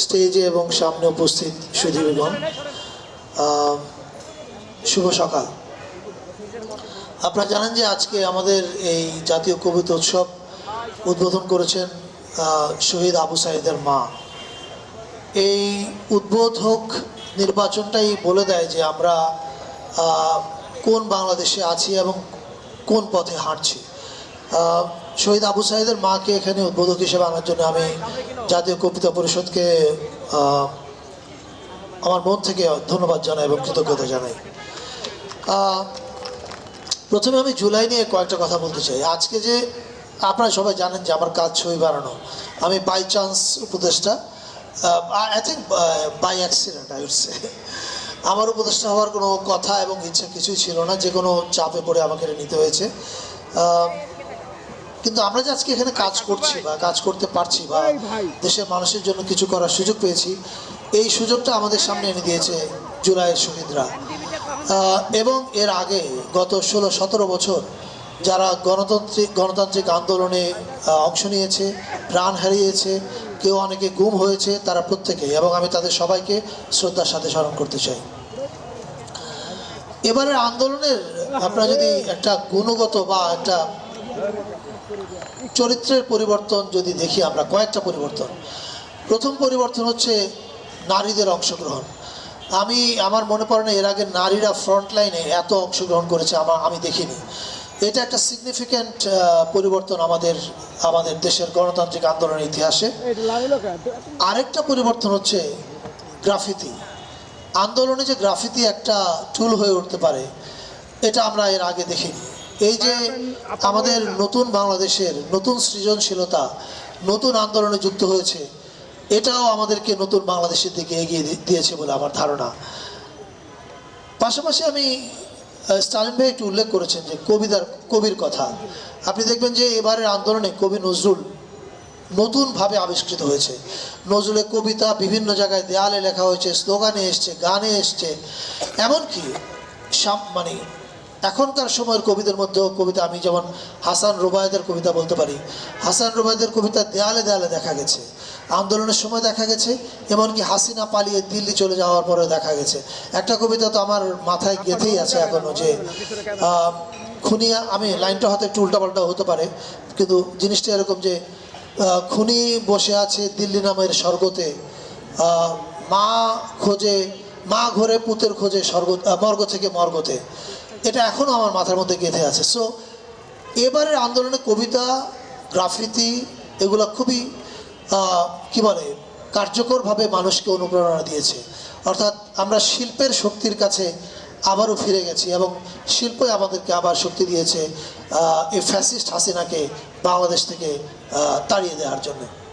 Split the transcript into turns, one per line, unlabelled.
স্টেজে এবং সামনে উপস্থিত সুধীরগণ শুভ সকাল। আপনারা জানেন যে আজকে আমাদের এই জাতীয় কবিতা উৎসব উদ্বোধন করেছেন শহীদ আবু সাইদের মা। এই উদ্বোধক নির্বাচনটাই বলে দেয় যে আমরা কোন বাংলাদেশে আছি এবং কোন পথে হাঁটছি। শহীদ আবু সাইদের মাকে এখানে উদ্বোধক হিসেবে আনার জন্য আমি জাতীয় কবিতা পরিষদকে আমার মন থেকে ধন্যবাদ জানাই এবং কৃতজ্ঞতা জানাই। প্রথমে আমি জুলাই নিয়ে কয়েকটা কথা বলতে চাই। আজকে যে আপনারা সবাই জানেন যে আমার কাজ ছবি বানানো। আমি বাই চান্স উপদেষ্টা I think by accident I would আমার উপদেষ্টা হওয়ার কোনো কথা এবং ইচ্ছা কিছুই ছিল না। যে কোনো চাপে পড়ে আমাকে এটা নিতে হয়েছে। কিন্তু আমরা যে আজকে এখানে কাজ করছি বা কাজ করতে পারছি বা দেশের মানুষের জন্য কিছু করার সুযোগ পেয়েছি এই সুযোগটা আমাদের সামনে এনে দিয়েছে জুলাইয়ের শহীদরা। এবং এর আগে গত ষোলো সতেরো বছর যারা গণতান্ত্রিক গণতান্ত্রিক আন্দোলনে অংশ নিয়েছে প্রাণ হারিয়েছে কেউ অনেকে গুম হয়েছে তারা প্রত্যেকে এবং আমি তাদের সবাইকে শ্রদ্ধার সাথে স্মরণ করতে চাই। এবারের আন্দোলনের আপনারা যদি একটা গুণগত বা একটা চরিত্রের পরিবর্তন যদি দেখি আমরা, কয়েকটা পরিবর্তন। প্রথম পরিবর্তন হচ্ছে নারীদের অংশগ্রহণ। আমি, আমার মনে পড়ে না, এর আগে নারীরা ফ্রন্ট লাইনে এত অংশগ্রহণ করেছে আমার আমি দেখিনি। এটা একটা সিগনিফিক্যান্ট পরিবর্তন আমাদের আমাদের দেশের গণতান্ত্রিক আন্দোলনের ইতিহাসে। আরেকটা পরিবর্তন হচ্ছে গ্রাফিতি। আন্দোলনে যে গ্রাফিতি একটা টুল হয়ে উঠতে পারে, এটা আমরা এর আগে দেখিনি। এই যে আমাদের নতুন বাংলাদেশের নতুন সৃজনশীলতা, নতুন আন্দোলনে যুক্ত হয়েছে, এটাও আমাদেরকে নতুন বাংলাদেশের দিকে এগিয়ে দিয়েছে বলে আমার ধারণা। পাশাপাশি আমি স্টালিন ভাই একটু উল্লেখ করেছেন যে কবিতার, কবির কথা। আপনি দেখবেন যে এবারের আন্দোলনে কবি নজরুল নতুনভাবে আবিষ্কৃত হয়েছে। নজরুলের কবিতা বিভিন্ন জায়গায় দেয়ালে লেখা হয়েছে, স্লোগানে এসছে, গানে এসছে। এমনকি মানে এখনকার সময়ের কবিদের মধ্যেও কবিতা, আমি যেমন হাসান রুবায়দের কবিতা বলতে পারি, হাসান রুবায়দের কবিতা দেয়ালে দেয়ালে দেখা গেছে। আন্দোলনের সময় দেখা গেছে, এমনকি হাসিনা পালিয়ে দিল্লি চলে যাওয়ার পরে দেখা গেছে। একটা কবিতা তো আমার মাথায় গেঁথেই আছে এখনও যে খুনিয়া, আমি লাইনটা হয়তো একটু উল্টাপাল্টা হতে পারে, কিন্তু জিনিসটা এরকম যে খুনি বসে আছে দিল্লি নামের স্বর্গতে মা খোঁজে, মা ঘরে পুতের খোঁজে স্বর্গ মর্গ থেকে মর্গতে। এটা এখনও আমার মাথার মধ্যে গেঁথে আছে। সো এবারের আন্দোলনে কবিতা গ্রাফিতি এগুলো খুবই কি বলে, কার্যকরভাবে মানুষকে অনুপ্রেরণা দিয়েছে। অর্থাৎ আমরা শিল্পের শক্তির কাছে আবারও ফিরে গেছি এবং শিল্পই আমাদেরকে আবার শক্তি দিয়েছে এই ফ্যাসিস্ট হাসিনাকে বাংলাদেশ থেকে তাড়িয়ে দেওয়ার জন্য।